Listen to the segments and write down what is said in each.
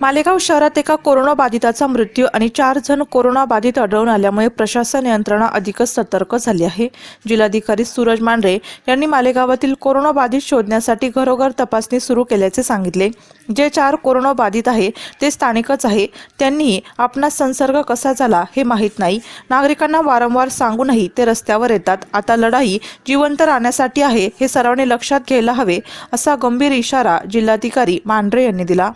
मालेगाव शहरात एका कोरोना बाधिताचा मृत्यू आणि चार जण कोरोना बाधित आढळून आल्यामुळे प्रशासन यंत्रणा अधिकच सतर्क झाली आहे. जिल्हाधिकारी सूरज मांढरे यांनी मालेगावातील कोरोना बाधित शोधण्यासाठी घरोघर तपासणी सुरू केल्याचे सांगितले. जे चार कोरोना बाधित आहे ते स्थानिकच आहे. त्यांनी आपणास संसर्ग कसा झाला हे माहीत नाही. नागरिकांना वारंवार सांगूनही ते रस्त्यावर येतात. आता लढाई जिवंत राहण्यासाठी आहे हे सर्वांनी लक्षात घ्यायला हवे असा गंभीर इशारा जिल्हाधिकारी मांढरे यांनी दिला.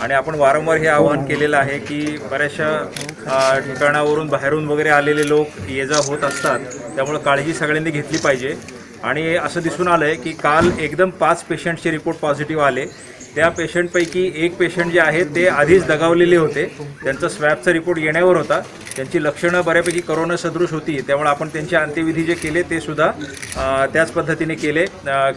आणि आपण वारंवार हे आवाहन केलेलं आहे की बऱ्याचशा ठिकाणावरून बाहेरून वगैरे आलेले लोक ये जा होत असतात. त्यामुळे काळजी सगळ्यांनी घेतली पाहिजे. आणि असं दिसून आलं आहे की काल एकदम पाच पेशंटचे रिपोर्ट पॉझिटिव्ह आले. त्या पेशंटपैकी एक पेशंट जे आहेत ते आधीच दगावलेले होते. त्यांचा स्वॅबचा रिपोर्ट येण्यावर होता. त्यांची लक्षणं बऱ्यापैकी करोना सदृश होती. त्यामुळे आपण त्यांचे अंत्यविधी जे केले ते सुद्धा त्याच पद्धतीने केले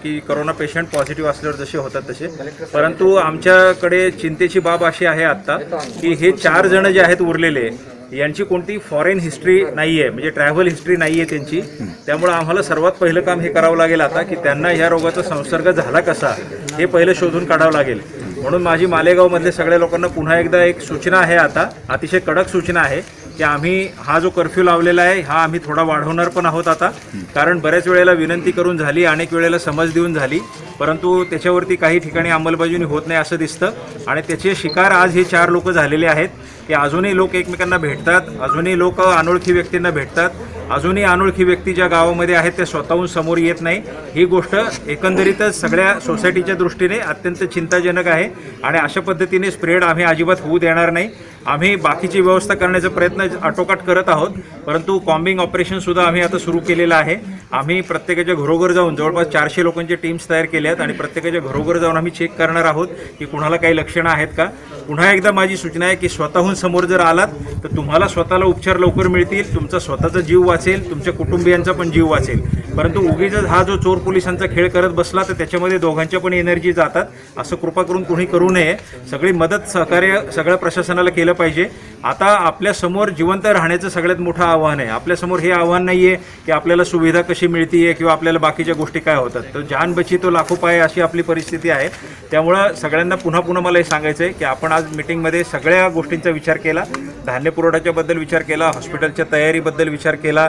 की करोना पेशंट पॉझिटिव्ह असल्यावर जसे होतात तसे. परंतु आमच्याकडे चिंतेची बाब अशी आहे आत्ता की हे चार जण जे आहेत उरलेले यांची कोणती फॉरेन हिस्ट्री नाही आहे म्हणजे ट्रॅव्हल हिस्ट्री नाही आहे त्यांची. त्यामुळे आम्हाला सर्वात पहिलं काम हे करावं लागेल आता की त्यांना ह्या रोगाचा संसर्ग झाला कसा हे पहिलं शोधून काढावं लागेल. म्हणून माझी मालेगावमधले सगळ्या लोकांना पुन्हा एकदा एक सूचना आहे आता. अतिशय कडक सूचना आहे. की आम्ही हा जो कर्फ्यू लावलेला आहे हा आम्ही थोडा वाढवणार पण आहोत आता. कारण बऱ्याच वेळेला विनंती करून झाली अनेक वेळेला समज देऊन झाली. परंतु त्याच्यावरती काही ठिकाणी अंमलबजावणी होत नाही असं दिसतं. आणि त्याचे शिकार आज हे चार लोक झालेले आहेत की अजूनही लोक एकमेकांना भेटतात अजूनही लोक अनोळखी व्यक्तींना भेटतात अजूनही अनोळखी व्यक्ती ज्या गावामध्ये आहेत त्या स्वतःहून समोर येत नाही. ही गोष्ट एकंदरीतच सगळ्या सोसायटीच्या दृष्टीने अत्यंत चिंताजनक आहे. आणि अशा पद्धतीने स्प्रेड आम्ही अजिबात होऊ देणार नाही. आम्ही बाकीची व्यवस्था करण्याचा प्रयत्न आटोकाट करत आहोत परंतु कॉम्बिंग ऑपरेशनसुद्धा आम्ही आता सुरू केलेलं आहे. आम्ही प्रत्येकाच्या घरोघर जाऊन जवळपास चारशे लोकांचे टीम्स तयार केले आहेत आणि प्रत्येकाच्या घरोघर जाऊन आम्ही चेक करणार आहोत की कुणाला काही लक्षणं आहेत का. पुन्हा एकदा माझी सूचना आहे की स्वतःहून समोर जर आलात तर तुम्हाला स्वतःला उपचार लवकर मिळतील तुमचा स्वतःचा जीव वाचेल तुमच्या कुटुंबियांचा पण जीव वाचेल. परंतु उगीच हा जो चोर पोलिसांचा खेळ करत बसला तर त्याच्यामध्ये दोघांच्या पण एनर्जी जातात. असं कृपा करून कोणी करू नये. सगळी मदत सहकार्य सगळ्या प्रशासनाला केलं पाहिजे. आता आपल्यासमोर जिवंत राहण्याचं सगळ्यात मोठं आव्हान आहे. आपल्यासमोर हे आव्हान नाही आहे की आपल्याला सुविधा कशी मिळतीये किंवा आपल्याला बाकीच्या गोष्टी काय होतात. तर जान बची तो लाखो पाय अशी आपली परिस्थिती आहे. त्यामुळं सगळ्यांना पुन्हा पुन्हा मला हे सांगायचं आहे की आपण आज मिटिंगमध्ये सगळ्या गोष्टींचा विचार केला. धान्य पुरवठ्याच्याबद्दल विचार केला. हॉस्पिटलच्या तयारीबद्दल विचार केला.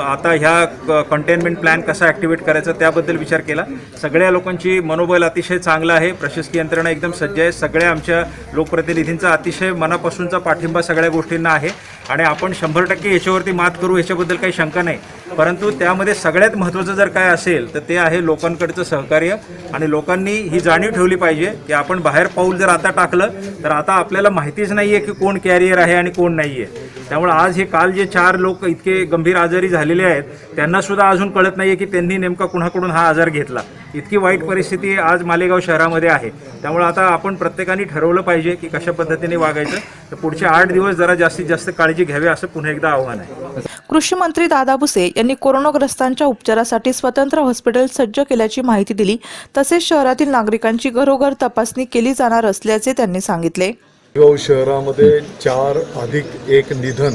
आता ह्या कंटेनमेंट प्लॅन कसा ॲक्टिवेट करायचा त्याबद्दल विचार केला. सगळ्या लोकांची मनोबल अतिशय चांगलं आहे. प्रशासकीय यंत्रणा एकदम सज्ज आहे. सगळ्या आमच्या लोकप्रतिनिधींचा अतिशय मनापासून मनापासूनचा पाठिंबा सगळ्या गोष्टींना आहे आणि आपण शंभर टक्के याच्यावरती मात करू याच्याबद्दल काही शंका नाही. परंतु त्यामध्ये सगळ्यात महत्त्वाचं जर काय असेल तर ते आहे लोकांकडचं सहकार्य आणि लोकांनी ही जाणीव ठेवली पाहिजे की आपण बाहेर पाऊल जर आता टाकलं तर आता आपल्याला माहितीच नाही आहे की कोण कॅरियर आहे आणि कोण नाही आहे त्यामुळे आज हे काल जे चार लोक इतके गंभीर आजारी झालेले आहेत त्यांना सुद्धा अजून कळत नाही आहे की त्यांनी नेमका कुणाकडून हा आजार घेतला. इतकी वाईट परिस्थिती आज मालेगाव शहरामध्ये आहे. त्यामुळे आता आपण प्रत्येकाने ठरवलं पाहिजे की कशा पद्धतीने वागायचं. तर पुढचे आठ दिवस जरा जास्तीत जास्त काळजी घ्यावी असं पुन्हा एकदा आव्हान आहे. कृषी मंत्री दादा भुसे यांनी कोरोनाग्रस्तांच्या उपचारासाठी स्वतंत्र हॉस्पिटल सज्ज केल्याची माहिती दिली. तसेच शहरातील नागरिकांची घरोघर तपासणी केली जाणार असल्याचे त्यांनी सांगितले. गाव शहरामध्ये चार अधिक एक निधन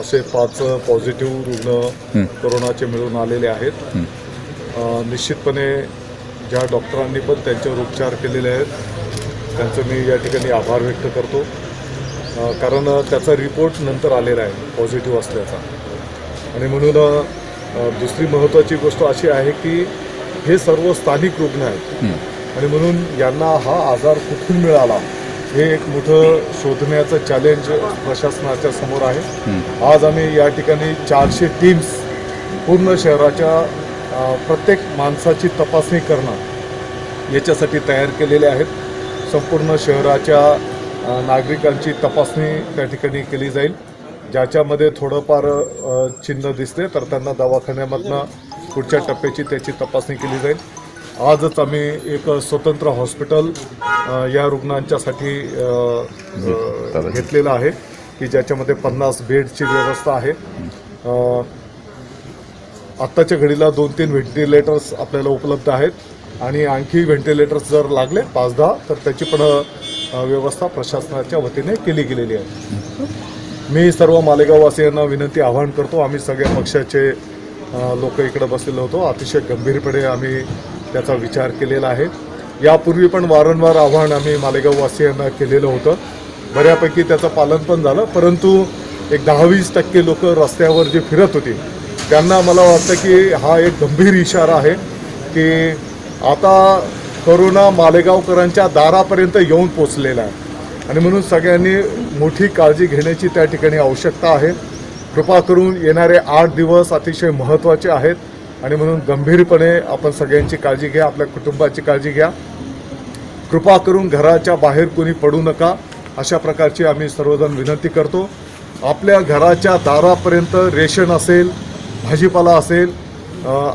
असे पाच पॉझिटिव्ह रुग्ण कोरोनाचे मिळून आलेले आहेत. निश्चितपणे ज्या डॉक्टरांनी पण त्यांच्यावर उपचार केलेले आहेत त्यांचं मी या ठिकाणी आभार व्यक्त करतो. कारण त्याचा रिपोर्ट नंतर आलेला आहे पॉझिटिव्ह असल्याचा. आणि म्हणून दुसरी महत्त्वाची गोष्ट अशी आहे की हे सर्व स्थानिक रुग्ण आहेत. आणि म्हणून यांना हा आजार कुठून मिळाला हे एक मोठं शोधण्याचं चॅलेंज प्रशासनाच्या समोर आहे. आज आम्ही या ठिकाणी चारशे टीम्स पूर्ण शहराच्या प्रत्येक माणसाची तपासणी करणं याच्यासाठी तयार केलेले आहेत. संपूर्ण शहराच्या नागरिकांची तपासणी त्या ठिकाणी केली जाईल. ज्याच्यामध्ये थोडंफार चिन्ह दिसले तर त्यांना दवाखान्यामधनं पुढच्या टप्प्याची त्याची तपासणी केली जाईल. आजच आम्ही एक स्वतंत्र हॉस्पिटल या रुग्णांच्यासाठी घेतलेलं आहे. की ज्याच्यामध्ये पन्नास बेडची व्यवस्था आहे. आत्ताच्या घडीला दोन तीन व्हेंटिलेटर्स आपल्याला उपलब्ध आहेत. आणि आणखी व्हेंटिलेटर्स जर लागले पाच दहा तर त्याची पण व्यवस्था प्रशासनाच्या वतीने केली गेलेली आहे. मी सर्व मालेगाववासियांना विनंती आवाहन करतो. आम्ही सगळ्या पक्षाचे लोक इकडे बसलेलो होतो. अतिशय गंभीरपणे आम्ही त्याचा विचार केलेला आहे. यापूर्वी पण वारंवार आव्हान आम्ही मालेगाववासियांना केलेलं होतं. बऱ्यापैकी त्याचं पालन पण झालं परंतु एक दहा वीस टक्के लोक रस्त्यावर जे फिरत होती त्यांना मला वाटतं की हा एक गंभीर इशारा आहे की आता करोना मालेगावकरांच्या दारापर्यंत येऊन पोचलेला आहे. आणि म्हणून सगळ्यांनी मोठी काळजी घेण्याची त्या ठिकाणी आवश्यकता आहे. कृपा करून येणारे आठ दिवस अतिशय महत्त्वाचे आहेत. आणि म्हणून गंभीरपणे आपण सगळ्यांची काळजी घ्या आपल्या कुटुंबाची काळजी घ्या. कृपा करून घराच्या बाहेर कोणी पडू नका अशा प्रकारची आम्ही सर्वजण विनंती करतो. आपल्या घराच्या दारापर्यंत रेशन असेल भाजीपाला असेल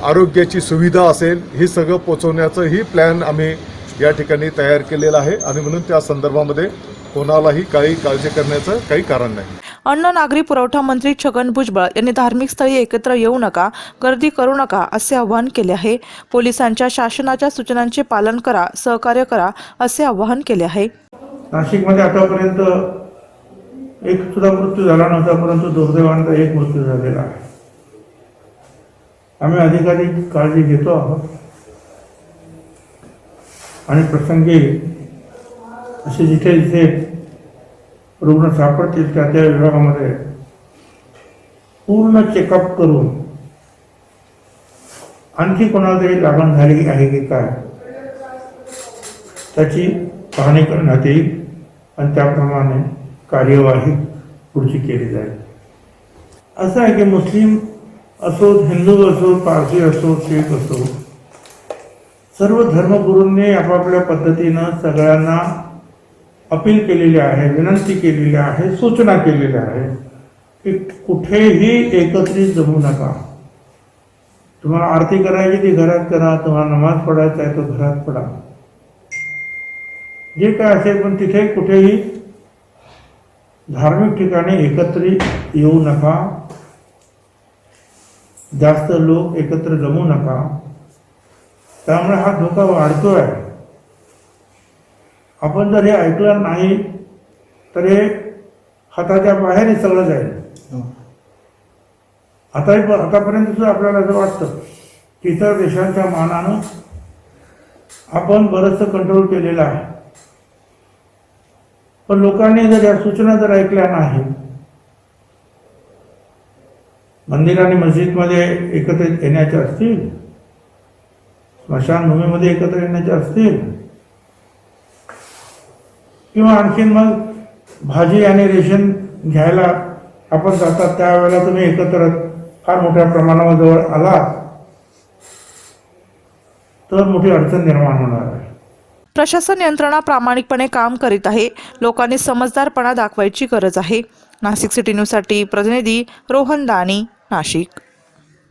आरोग्याची सुविधा असेल हे सगळं पोचवण्याचं ही प्लॅन आम्ही या ठिकाणी तयार केलेलं आहे. आणि म्हणून त्या संदर्भामध्ये कोणालाही काही काळजी करण्याचं काही कारण नाही. अन्न नागरी पुरवठा मंत्री छगन भुजबळ यांनी धार्मिक स्थळी एकत्र येऊ नका गर्दी करू नका असे आवाहन केले आहे. पोलिसांच्या शासनाच्या सूचनांचे पालन करा सहकार्य करा असे आवाहन केले आहे. नाशिकमध्ये आतापर्यंत एक सुद्धा मृत्यू झाला नव्हता परंतु दुर्दैवानं एक मृत्यू झालेला आहे. आम्ही अधिकाधिक काळजी घेतो आहोत. आणि प्रसंगी असे जिथे जिथे रुग्ण सापडतील त्या त्या विभागामध्ये पूर्ण चेकअप करून आणखी कोणाला तरी लागण झाली आहे की काय त्याची पाहणी करण्यात येईल आणि त्याप्रमाणे कार्यवाही पुढची केली जाईल. असं आहे की मुस्लिम असो हिंदू असो पारसी असो शीख असो सर्व धर्मगुरूंनी आपापल्या पद्धतीनं सगळ्यांना अपील केलेली आहे विनंती केलेली आहे सूचना केलेल्या आहे की कुठेही एकत्रित जमू नका. तुम्हाला आरती करायची ती घरात करा तुम्हाला नमाज पडायचा आहे तो घरात पडा. जे काय असेल पण तिथे कुठेही धार्मिक ठिकाणी एकत्रित येऊ नका. जास्त लोक एकत्र जमू नका. त्यामुळे हा धोका वाढतोय. आपण जर हे ऐकलं नाही तर हे हाताच्या बाहेर हे. सगळं जाईल आता आतापर्यंत सुद्धा आपल्याला असं वाटतं की इतर देशांच्या मानानं आपण बरंचसं कंट्रोल केलेलं आहे. पण लोकांनी जर या सूचना जर ऐकल्या नाही मंदिर आणि मस्जिदमध्ये एकत्र येण्याचे असतील? स्मशानभूमीमध्ये एकत्र येण्याचे असतील? किंवा आणखीन मग भाजी आणि रेशन घ्यायला आपण जातात त्यावेळेला तुम्ही एकत्र फार मोठ्या प्रमाणावर जवळ आलात तर मोठी अडचण निर्माण होणार आहे. प्रशासन यंत्रणा प्रामाणिकपणे काम करीत आहे. लोकांनी समजदारपणा दाखवायची गरज आहे. नाशिक सिटी न्यूजसाठी प्रतिनिधी रोहन दानी नाशिक